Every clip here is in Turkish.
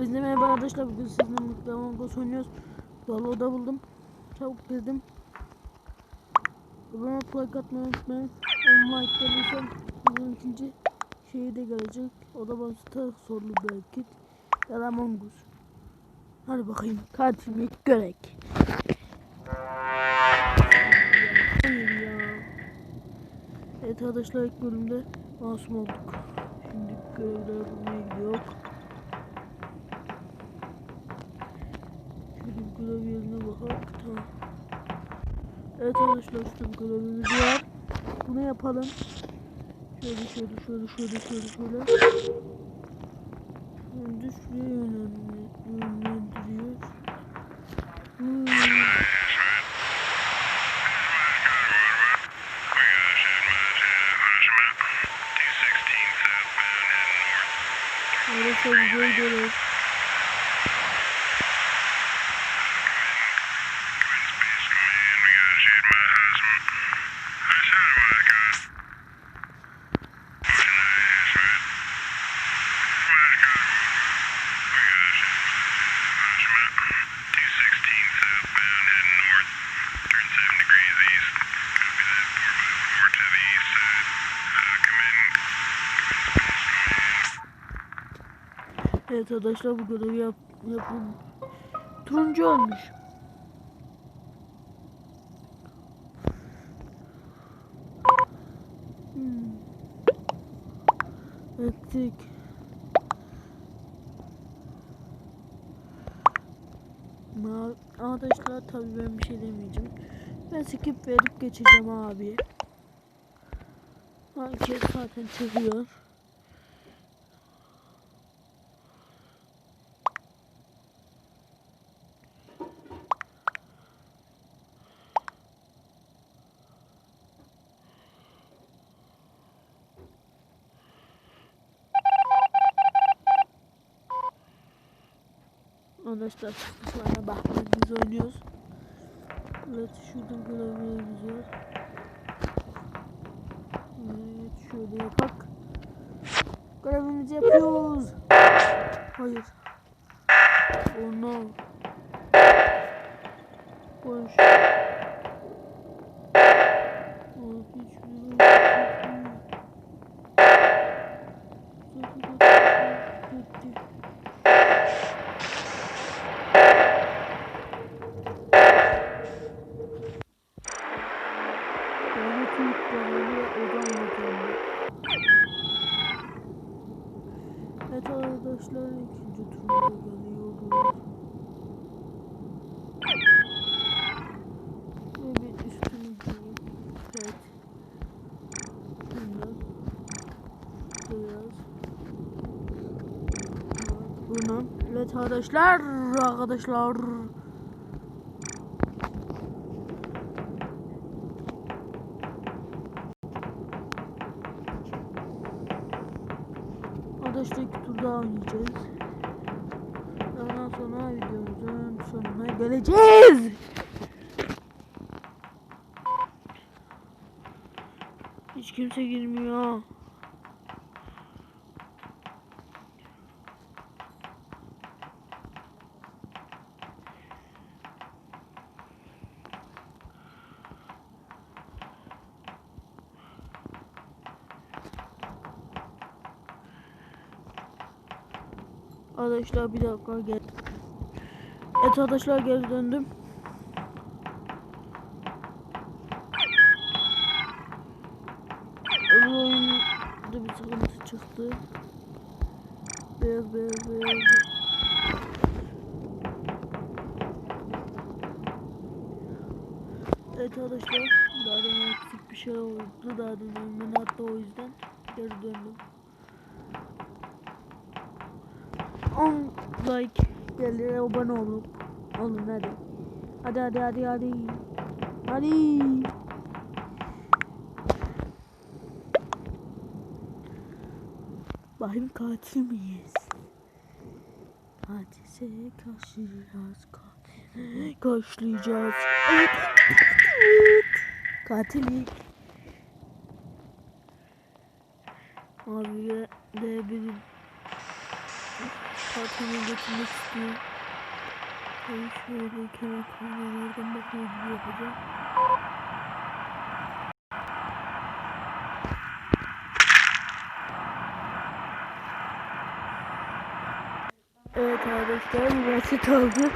Biz de merhaba arkadaşlar bugün sizinle mutlu Among Us oynuyoruz. Valla buldum. Çabuk girdim. Abone olup like atmayı unutmayın. 10 like gelirsem bizim ikinci şeyi de gelecek. O da basta sorulu belki. Ya da Among Us. Hadi bakayım. Katilimi görek. Evet arkadaşlar ilk bölümde masum olduk. Şimdi görevler bulmaya gidiyor. Şöyle bir yerine bakalım. Tamam. Evet arkadaşlar işte bu görevimiz var. Bunu yapalım. Şöyle şöyle şöyle şöyle şöyle şöyle. Şimdi şuraya yönlendir- yönlendiriyor. Hmm. Orası güzel görev. Arkadaşlar bu görevi yap, yapın. Turuncu olmuş. Hmm. Ettik. Ma- Arkadaşlar tabii ben bir şey demeyeceğim. Ben skip verip geçeceğim abi. Herkes zaten çıkıyor. Arkadaşlar çıkışlarına bakmayın biz oynuyoruz. Evet şurada var. Evet şöyle yapak. Görevimizi yapıyoruz. Hayır. Oh no. Koş. Oh, hiçbir Gitti. Arkadaşlar ikinci turda geliyoruz. Ve bir evet. Bundan biraz. Bunu. Evet arkadaşlar arkadaşlar. Arkadaşlar iki tur daha oynayacağız. Ondan sonra videomuzun sonuna geleceğiz. Hiç kimse girmiyor. Arkadaşlar bir dakika gel. Evet arkadaşlar geri döndüm. Öbür oyunda bir sıkıntı çıktı. Beyaz beyaz beyaz. Evet arkadaşlar daha demin eksik bir şey oldu daha demin hatta o yüzden geri döndüm. 10 like geldi abone olun. Olun hadi. Hadi hadi hadi hadi. Hadi. Bakayım katil miyiz? Hadi seni karşılayacağız. Karşılayacağız. Evet. Katilik. Abi de bir katilini getirmek istiyor. Tabii şöyle kenar kameralardan gibi yapacağım. Evet arkadaşlar basit oldu.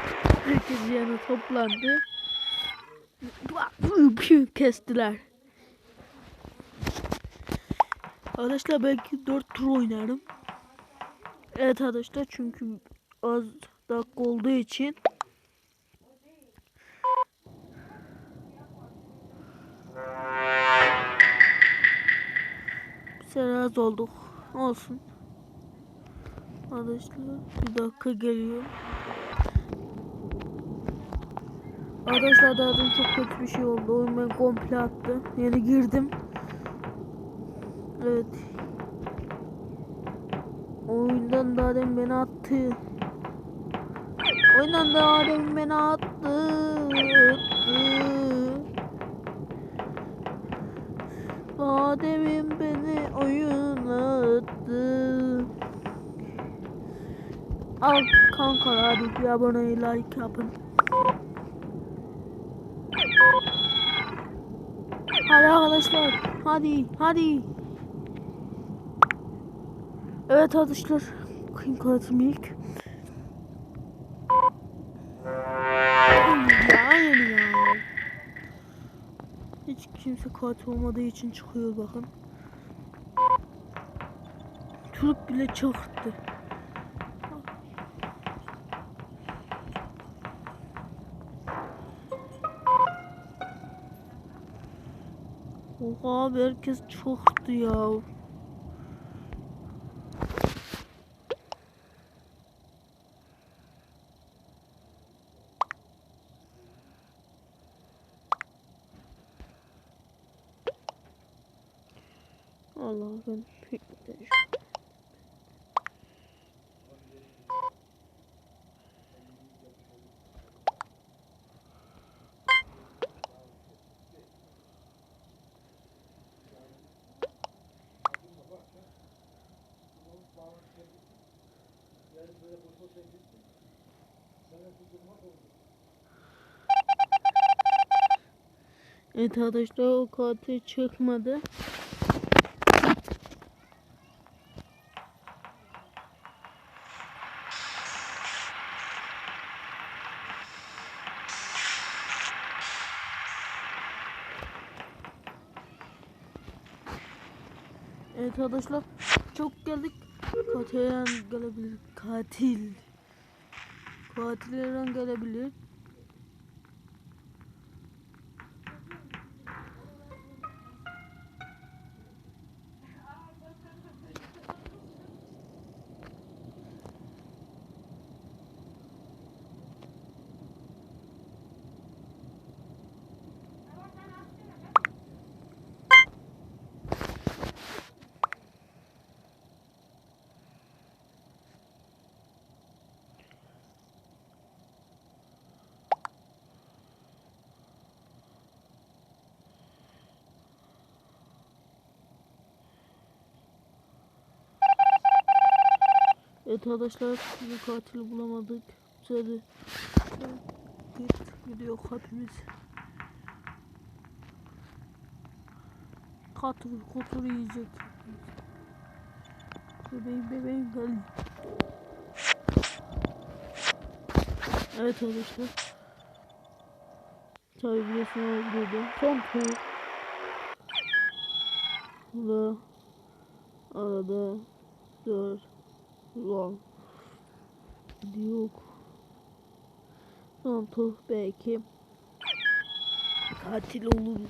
Herkes yana toplandı. Kestiler. Arkadaşlar belki 4 tur oynarım. Evet arkadaşlar çünkü az dakika olduğu için bir sene az olduk. Olsun. Arkadaşlar bir dakika geliyor. Arkadaşlar daha dün çok kötü bir şey oldu. Oyun beni komple attı. Yeni girdim. Evet. Oyundan daha demin beni attı. Oyundan daha demin beni attı. Daha demin beni oyuna attı. Al kanka hadi bir aboneyi like yapın. Hadi arkadaşlar. Hadi hadi. Evet arkadaşlar. Bakayım kartım ilk. Yani ya. Hiç kimse kart olmadığı için çıkıyor bakın. Çocuk bile çıktı. Oha abi herkes çoktu ya. Allah ben Evet arkadaşlar o katil çıkmadı. Evet arkadaşlar çok geldik. Katil her an gelebilir. Katil. Katil gelebilir. Evet arkadaşlar bir katili bulamadık. Şöyle git gidiyor hepimiz. Katil kutur yiyecek. Bebeğim bebeğim gel. Evet arkadaşlar. Tabii biliyorsun öldürdü. Son tur. Ve arada dört Lan. Yok. Son tur belki katil olur.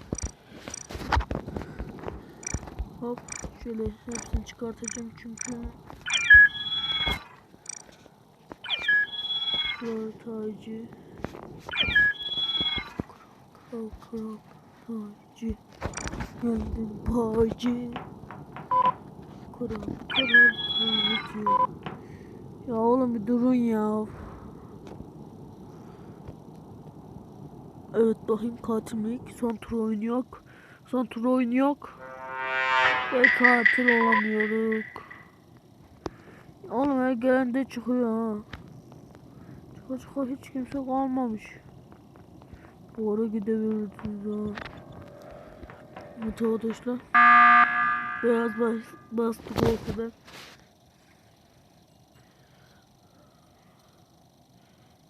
Hop şöyle hepsini çıkartacağım çünkü Kral tacı Kral kral tacı Geldim bacı Kral tacı Ya oğlum bir durun ya Evet bakayım katillik son tur oynuyor Son tur oynuyor Ve katil olamıyoruz Oğlum her gelende çıkıyor ha. Çıka çıka hiç kimse kalmamış. Bu ara gidebilirsiniz ha. Evet arkadaşlar. Beyaz bas, bastık ortada.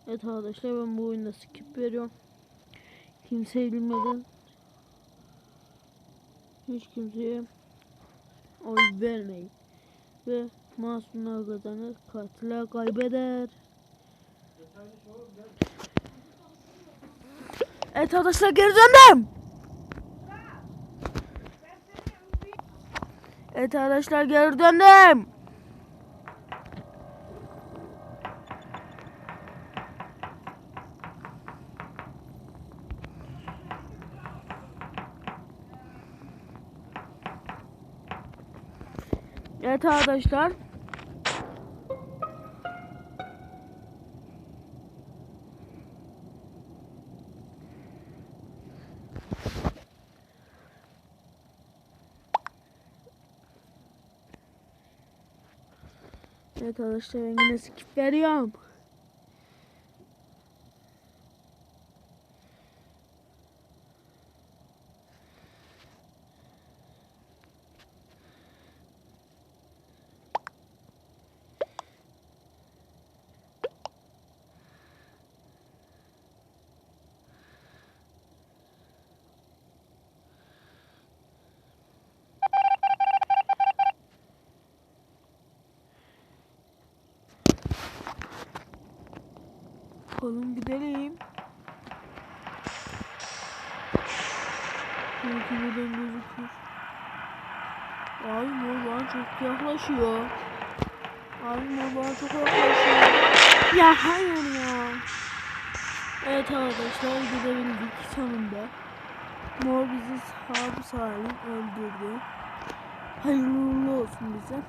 Evet arkadaşlar ben bu oyunda skip veriyorum. Kimseyi bilmeden hiç kimseye oy vermeyin. Ve masumlar kazanır, katiller kaybeder. Evet arkadaşlar geri döndüm. Evet arkadaşlar geri döndüm. Evet arkadaşlar. Evet arkadaşlar ben yine skip veriyorum. Bakalım gidelim. Belki buradan gözükür. Ay mor bana çok yaklaşıyor. Ay mor bana çok yaklaşıyor. Ya hayır ya. Evet arkadaşlar gidebildik sonunda. Mor bizi sağ salim öldürdü. Hayırlı olsun bize.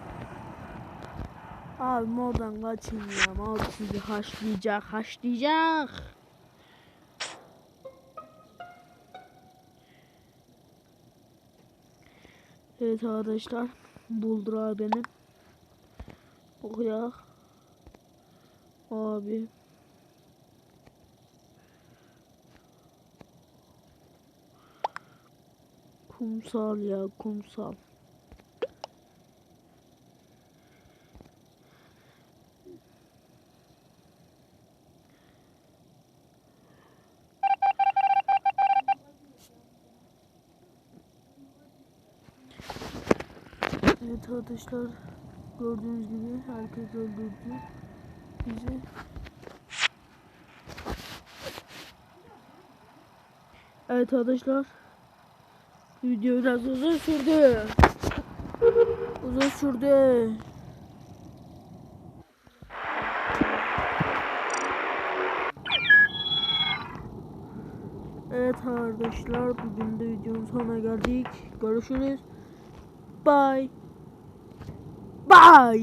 Abi mordan kaçın ya. Mor sizi haşlayacak, haşlayacak. Evet arkadaşlar. Buldur abi benim. Okuyak. Abi. Kumsal ya kumsal. Evet arkadaşlar gördüğünüz gibi herkes öldürdü bizi. Evet arkadaşlar video biraz uzun sürdü. Uzun sürdü. Evet arkadaşlar bugün de videonun sonuna geldik. Görüşürüz. Bye. Bye.